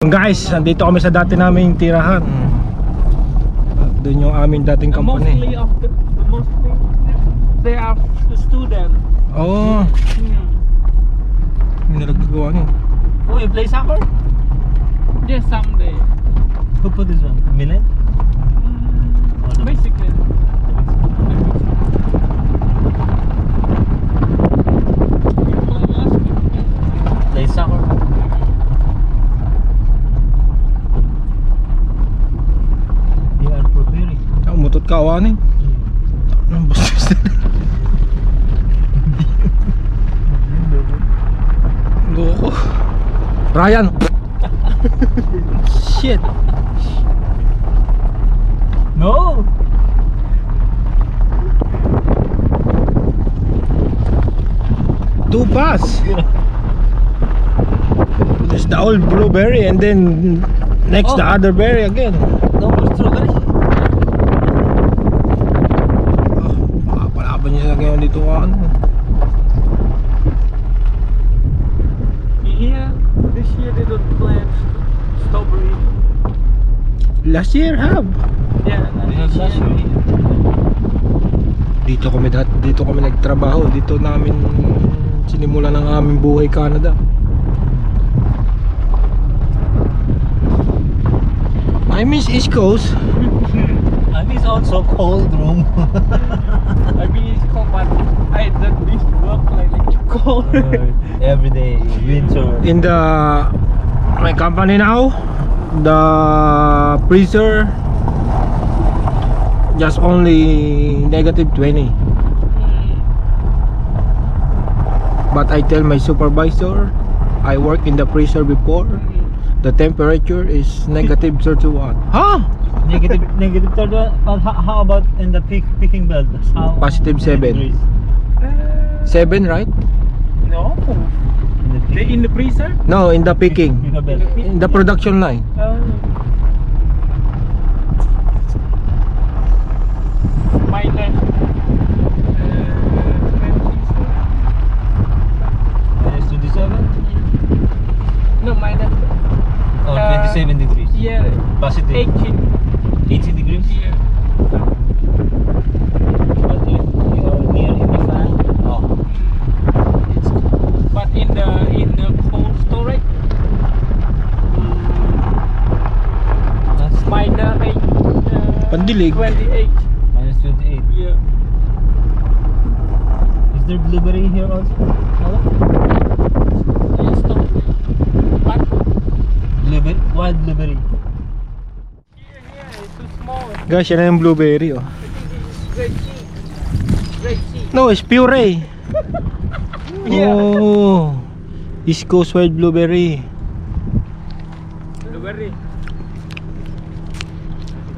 Guys, nandito kami sa dati naming tirahan. At Doon yung aming dating Mostly company. of the, the mostly they are the student. Oo, oh, Hmm. may nagagawa niyo. Oh, you play soccer? Yes, someday. Who put this one? Milan? Mm, basically. Play soccer? You are preparing. Ah, Umutot ka awanin. Anong bastos na Loko. Ryan. Shit. No! Two pass. There's the old blueberry and then next the Oh. other berry again. No, strawberry. Oh, sa ngayon dito ka ano. Here, this year they don't plant strawberry. Last year have. Yeah, is last year. Dito kami dito kami nagtrabaho. Dito namin sinimula ng aming buhay Canada. I miss East Coast. I miss also cold room. I mean it's cold, but I did this work like like cold. Every day, winter. In the my company now, the freezer just only negative 20. But I tell my supervisor, I work in the freezer before. Mm-hmm. The temperature is negative 31. Huh? Negative, negative third one. But how, how about in the peak, picking belt? How, Positive seven. Uh, 7, right? no, In the they peak, in the freezer. No, in the picking. picking belt. In the production line. Uh, minus uh, Minus 27? no minus Or Uh, 27 degrees? yeah Positive? 18 80 degrees? yeah. But if you are near in the fan, oh, it's But in the in the cold storage, that's minus eight. Pandilig. Twenty-eight. minus 28. Yeah. Is there blueberry here also? Hello? Yes, no. But Blueberry? Wild blueberry. here, here it's too small. Guys, yan yung blueberry oh. Great seed. Great seed. No, it's puree. Yeah. Oh. East Coast wild blueberry. Blueberry.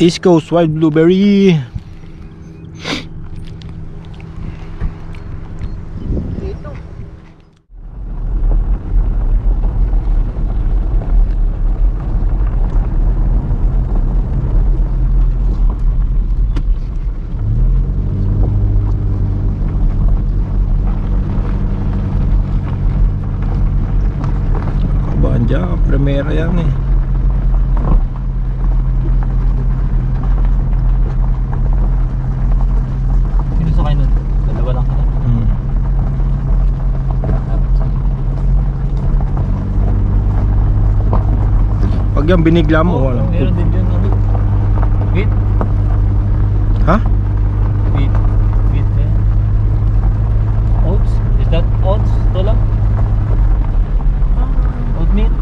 East Coast wild blueberry. Kabaan dyan, primera yan eh. Pag yan binigla mo, Oh, wala. meron din dyan ano. Wheat? Ha? Wheat. Wheat eh. Oats? Is that oats? Ito lang? Oatmeal?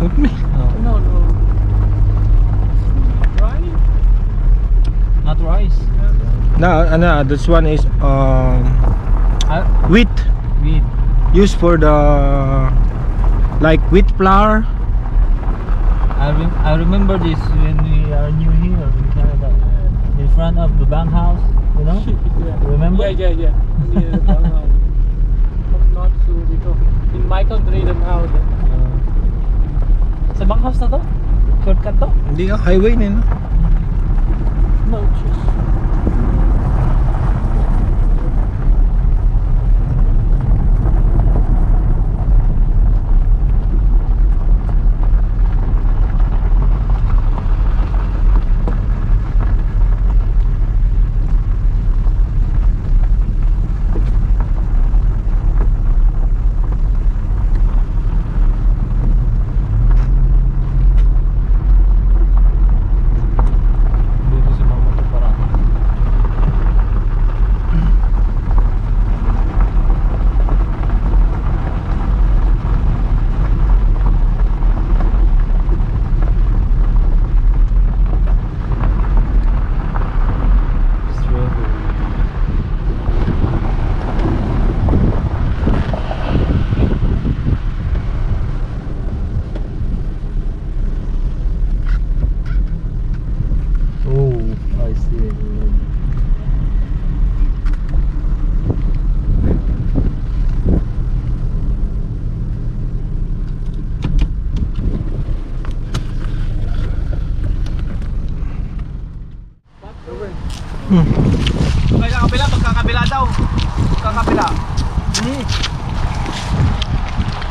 Oatmeal. No. No, no. Right? Not rice. Na, ano, this one is um, Ah, wheat. wheat. Used for the like wheat flour. I rem I remember this when we are new here in Canada, in front of the bank house. You know? yeah. Remember? Yeah, yeah, yeah. Near the Bangham. Not so dito. In Michael Drayden House. Uh, sa bank house na to? Shortcut to? Hindi highway na yun.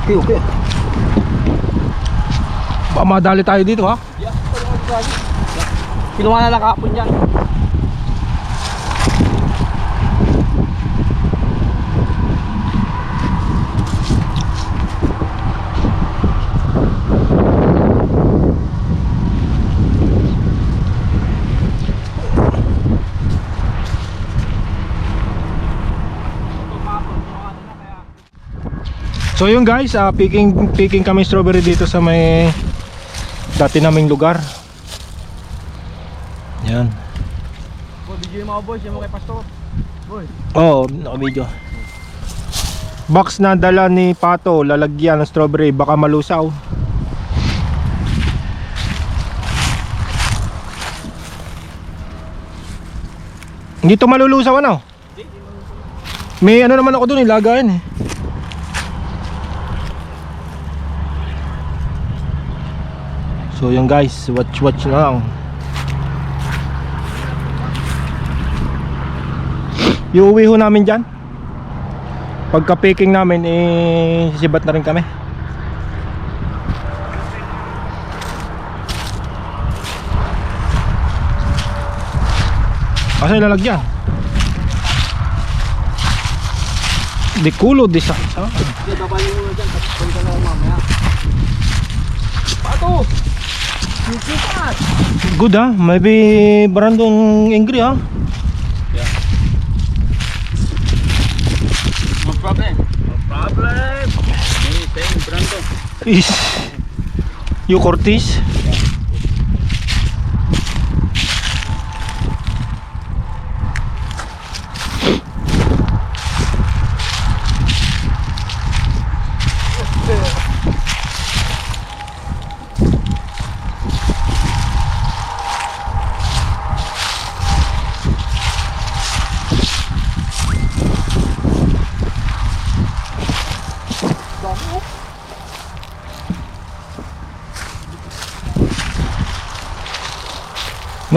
Okay, okay. Madali tayo dito ha. Yeah, Kinuha na lang kahapon yan. So yun guys, ah, picking picking kami strawberry dito sa may dati naming lugar. Yan. Boy, video yung mga boys, yung mga kay Pastor. Boy. Oo, oh, naka-video. Box na dala ni Pato, lalagyan ng strawberry, baka malusaw. Hindi to malulusaw ano? May ano naman ako dun, ilagayan eh. So yun guys, watch watch na lang. Iuwi ho namin dyan Pagka picking namin eh sisibat na rin kami Asa ilalagyan? Di kulo di sa sa- Sige, babalin mo na dyan. Tapos punta na mamaya. Pato! Susukat! Good ah, maybe Brandon angry ah No problem. No problem. Anything, Brando. Is You Cortez?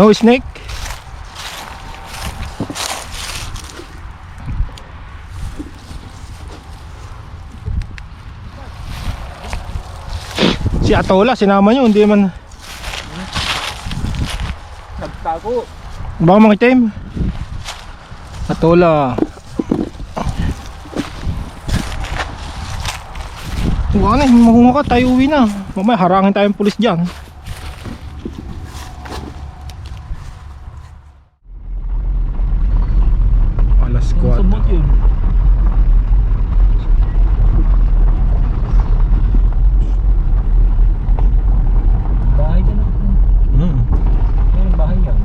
No snake? Si Atola, sinama nyo, hindi man Nagtago. Baka mga itim Atola Wala na, makunga ka, tayo uwi na Mamaya harangin tayong pulis dyan Alas Yung 4 sumot yun. Bahay ka na. hmm. Yan, bahay yan.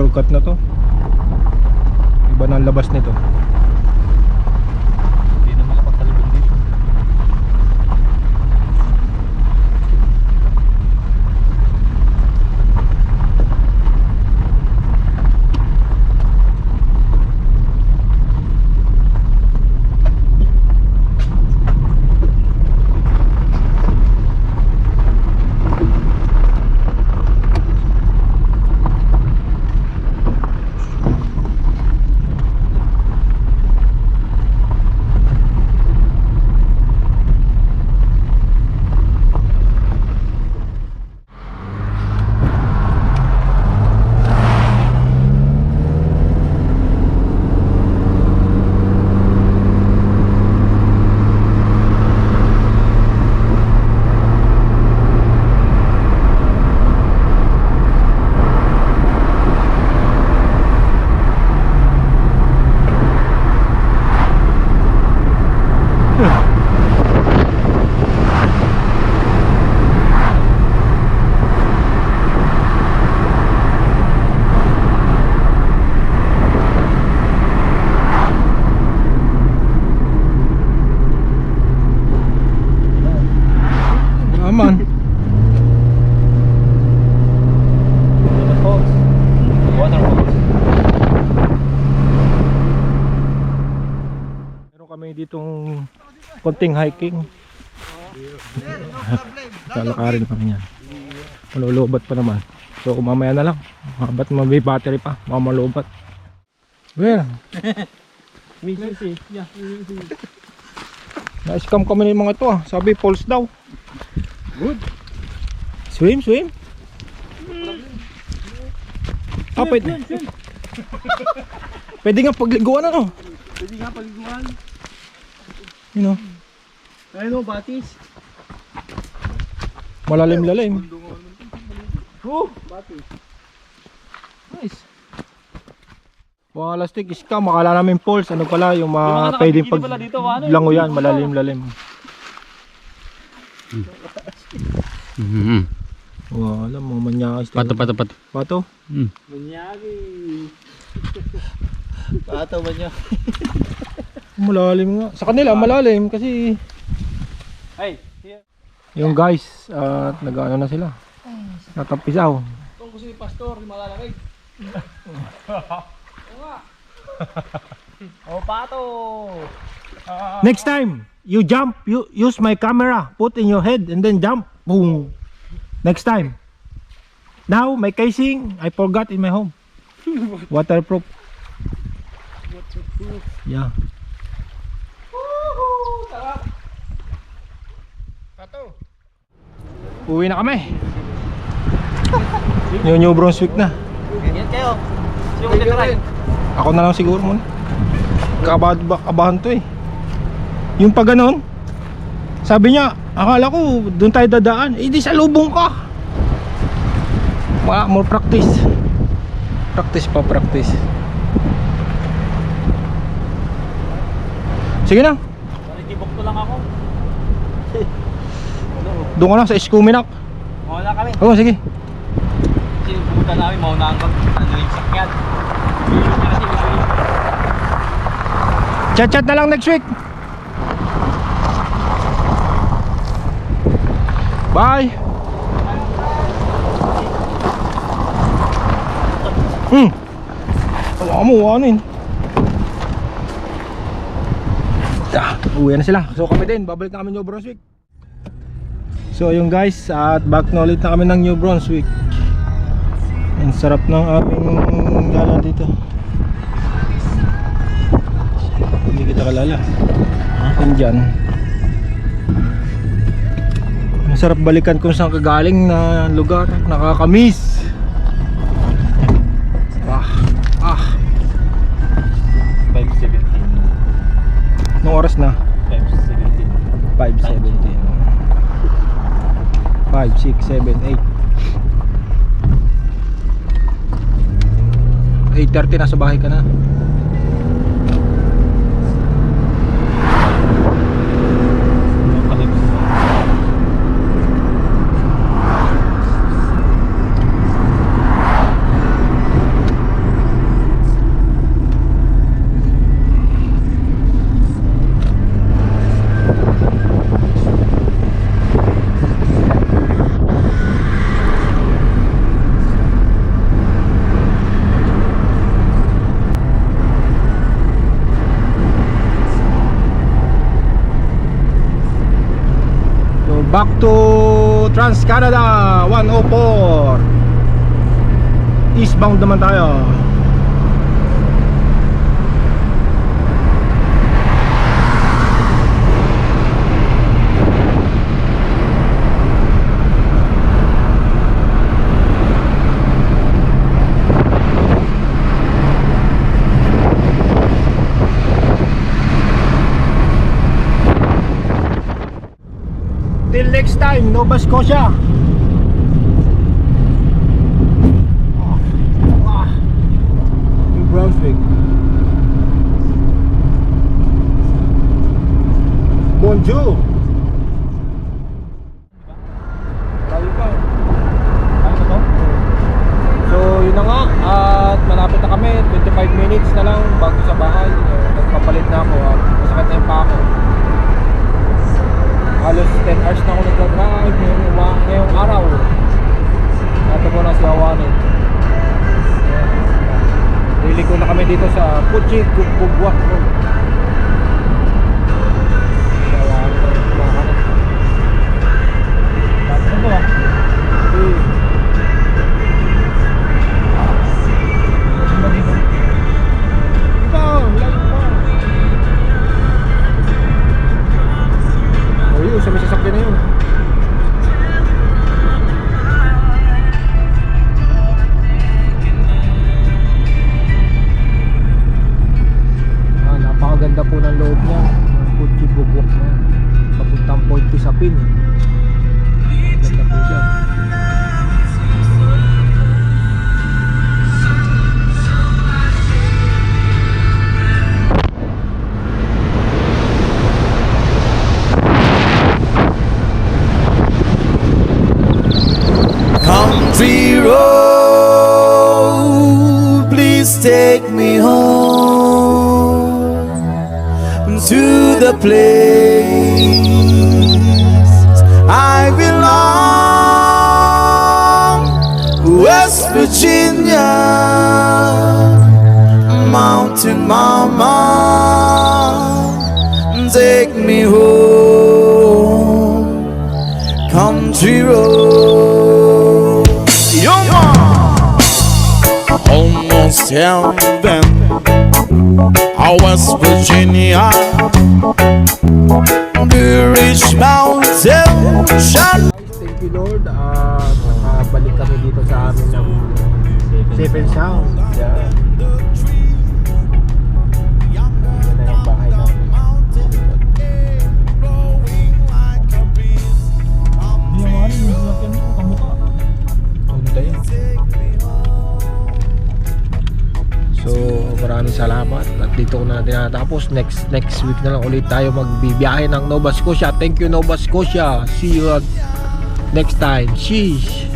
Shortcut na to. Iba na labas nito konting hiking. Lalakarin pa yan. Malulubat pa naman. So mamaya na lang. Mabat may battery pa. Mamalubat. Well, si. na-scam kami ng mga ito ah. Sabi false daw. Good. Swim, swim. Ah, pwede. Pwede nga pagliguan ano. Pwede nga paliguan. You know, Ayun o, batis. malalim-lalim. Oh, batis. Nice. Mga lastik scam, makala namin false. Ano pala yung mga mga pwedeng pag dito, ano, lango yan, malalim-lalim. Mhm. Wala, mga manyakas. Pato, pato, pato. Pato? Mm. Manyagi. Pato niya? Malalim nga. Sa kanila, malalim kasi Hey, here. yung guys, at nag-ano na sila. Natampisaw. Itong gusto ni Pastor, yung malalaki. Oh, pato! Next time, you jump, you use my camera, put in your head and then jump. Boom. Next time. Now, my casing, I forgot in my home. Waterproof. Yeah. Uwi na kami. New New Brunswick na. Yan kayo. Sino ko titry? Ako na lang siguro muna. Kabahan, ba- kabahan to eh. Yung pag ganon, sabi niya, akala ko doon tayo dadaan. Eh di sa lubong ka. Wala, more practice. Practice pa, practice. Sige na, Naritibok to lang ako. doon ka lang sa Iskuminak. Mawala kami. Oo, sige. Pumunta namin, mauna ang mag ano yung sakyan. Bilog na kasi. Chat-chat na lang next week. Bye. Hmm. Wala mo, ano yun? Ah, uwi na sila. So kami din, babalik na kami New Brunswick. So yung guys, at back na ulit na kami ng New Brunswick. Ang sarap ng aming gala dito. Hindi kita kalala. Indian. Ang sarap balikan kung saan kagaling na lugar. Nakakamiss. Ah, ah. 517. Nung oras na? 517. 5.17 5, 6, 7, 8 8.30 nasa bahay ka na So back to Trans Canada 104 Eastbound naman tayo next time, Nova Scotia. Ah. New Brunswick. Bonjour. Puchi Kubugwak Road I belong, West Virginia, Mountain Mama, take me home, country road. Almost heaven. West Virginia, the rich mountain. Thank you Lord. Ah, nakabalik kami dito sa amin ng safe and sound. Yeah. Dito ko na tinatapos. Next next week na lang ulit tayo magbibiyahe ng Nova Scotia. Thank you Nova Scotia. See you next time. Sheesh.